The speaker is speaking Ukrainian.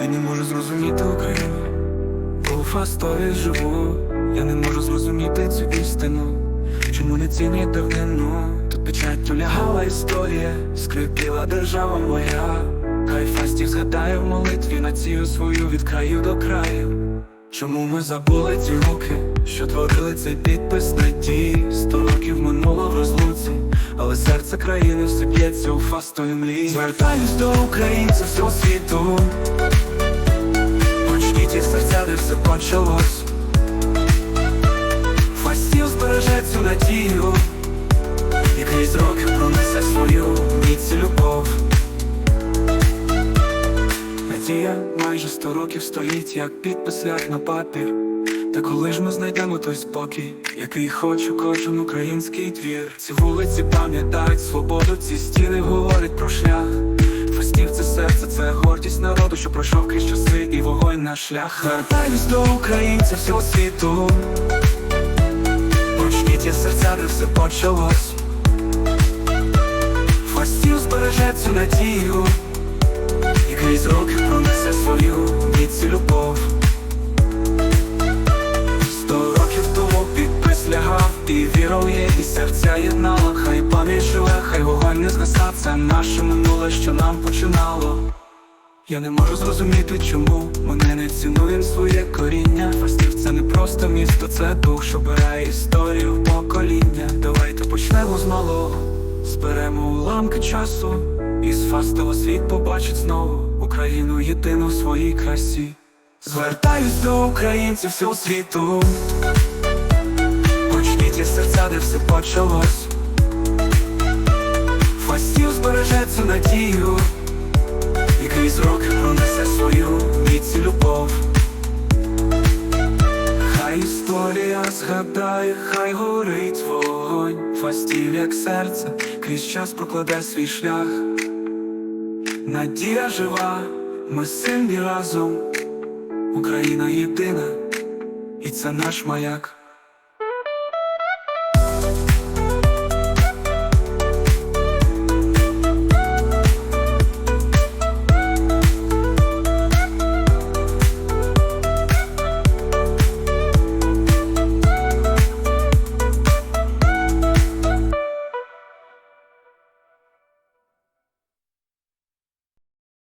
Я не можу зрозуміти Україну, бо у фастові живу. Я не можу зрозуміти цю істину, чому не цінять давнину. Тут печать лягала історія, скрипіла держава моя. Хай фастів згадає в молитві націю свою від краю до краю. Чому ми забули ті руки, що творили цей підпис надії Сто років минуло в розлуці, але серце країни все б'ється у фастові мрії Звертаюсь до українців всього світу все почалось Фастів збереже цю надію І крізь роки пронесе свою міць любов Надія майже сто років стоїть, як підпис ляг на папір. Та коли ж ми знайдемо той спокій, який хоче кожен український двір. Ці вулиці пам'ятають свободу, ці стіни говорять про шлях. Гордість що пройшов крізь часи і вогонь на шлях. Звертаюсь до українців всього світу. Почніть із серця, де все почалось. Фастів збереже цю надію. І крізь роки пронесе свою міць і любов Сто років тому підпис лягав, і віров є, і серця єднала Хай пам'ять живе, хай вогонь не згаса Це наше минуле, що нам починало Я не можу зрозуміти, чому мене не цінує своє коріння. Фастів це не просто місто, це дух, що бере історію в покоління. Давайте почнемо з малого, зберемо уламки часу. І з фастова світ побачить знову Україну єдину в своїй красі. Звертаюсь до українців всього світу. Почніть із серця, де все почалось. Фастів збереже цю надію І крізь роки пронесе свою міць і любов? Хай історія згадає, хай горить вогонь. Фастів, як серце, крізь час прокладе свій шлях. Надія жива, ми сильні разом, Україна єдина, і це наш маяк.